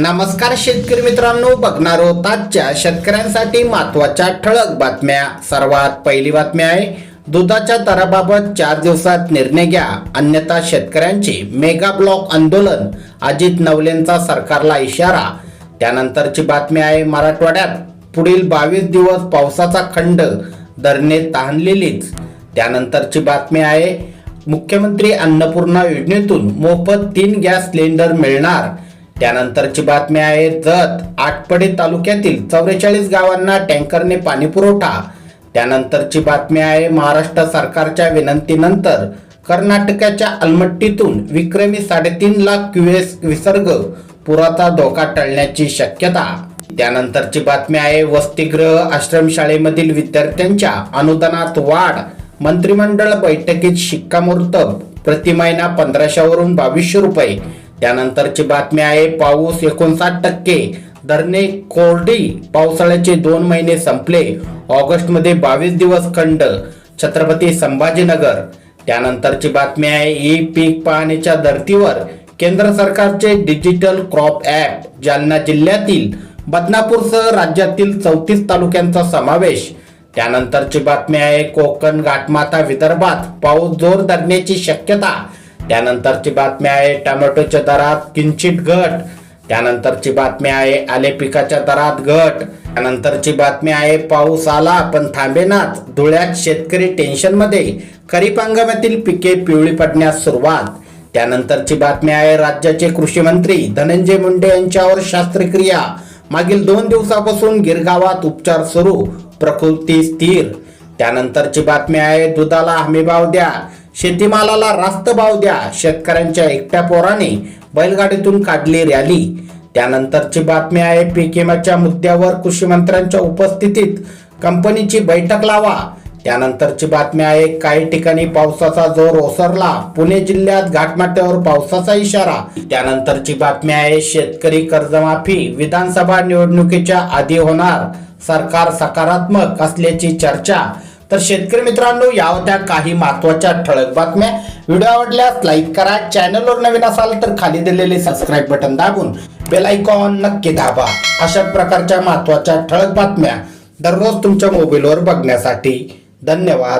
नमस्कार शेतकरी मित्रांनो बघणार आहोत आजच्या शेतकऱ्यांसाठी महत्त्वाच्या ठळक बातम्या. सर्वात पहिली बातमी आहे दुधाच्या दराबाबत चार दिवसात निर्णय घ्या. अन्यथा शेतकऱ्यांचे मेगा ब्लॉक आंदोलन अजित नवलेंचा सरकारला इशारा. त्यानंतरची बातमी आहे मराठवाड्यात पुढील बावीस दिवस पावसाचा खंड धरणे तहानलेलीच. त्यानंतरची बातमी आहे मुख्यमंत्री अन्नपूर्णा योजनेतून मोफत तीन गॅस सिलेंडर मिळणार. त्यानंतरची बातमी आहे जत आटपडे तालुक्यातील चौवेचाळीस गावांना टँकरने पाणी पुरवठा त्यानंतरची बातमी आहे महाराष्ट्र सरकारच्या विनंतीनंतर कर्नाटकाच्या अलमट्टीतून विक्रमी साडेतीन लाख क्युएस विसर्ग पुराचा धोका टळण्याची शक्यता. त्यानंतरची बातमी आहे वसतिगृह आश्रमशाळेमधील विद्यार्थ्यांच्या अनुदानात वाढ. मंत्रिमंडळ बैठकीत शिक्कामोर्तब. प्रति महिना पंधराशेवरून बावीसशे रुपये. त्यानंतरची बातमी आहे पाऊस एकोणसाठ टक्के. धरणे कोरडी पावसाळ्याचे दोन महिने संपले. ऑगस्टमध्ये बावीस दिवस खंड. छत्रपती संभाजीनगर. त्यानंतरची बातमी आहे ई पीक पाहणीच्या धर्तीवर केंद्र सरकारचे डिजिटल क्रॉप ॲप जालना जिल्ह्यातील बदनापूरसह राज्यातील चौतीस तालुक्यांचा समावेश. त्यानंतरची बातमी आहे कोकण घाटमाता विदर्भात पाऊस जोर धरण्याची शक्यता. त्यानंतरची बातमी आहे टोमॅटोच्या दरात किंचित घट. त्यानंतरची बातमी आहे आले पिकाच्या दरात घट. त्यानंतरची बातमी आहे पाऊस आला पण थांबेनाच धुळ्यात शेतकरी टेन्शनमध्ये खरीप हंगामातील पिके पिवळी पडण्यास सुरुवात. त्यानंतरची बातमी आहे राज्याचे कृषी मंत्री धनंजय मुंडे यांच्यावर शास्त्रक्रिया. मागील दोन दिवसापासून गिरगावात उपचार सुरू. प्रकृती स्थिर. त्यानंतरची बातमी आहे दुधाला हमीभाव द्या शेतीमालाला रास्त भाव द्या शेतकऱ्यांच्या एकट्या पोराने बैलगाडीतून काढली रॅली. त्यानंतरची बातमी आहे पीक विम्याच्या मुद्द्यावर कृषी मंत्र्यांच्या उपस्थितीत कंपनीची बैठक लावा. त्यानंतरची बातमी आहे काही ठिकाणी पावसाचा जोर ओसरला. पुणे जिल्ह्यात घाटमाट्यावर पावसाचा इशारा. त्यानंतरची बातमी आहे शेतकरी कर्जमाफी विधानसभा निवडणुकीच्या आधी होणार. सरकार सकारात्मक असल्याची चर्चा. तर शेतकरी मित्रांनो या होत्या काही महत्त्वाच्या ठळक बातम्या. व्हिडिओ आवडल्यास लाईक करा. चॅनलवर नवीन असाल तर खाली दिलेले सबस्क्राईब बटन दाबून बेल आयकॉन नक्की दाबा. अशा प्रकारच्या महत्त्वाच्या ठळक बातम्या दररोज तुमच्या मोबाईलवर बघण्यासाठी धन्यवाद.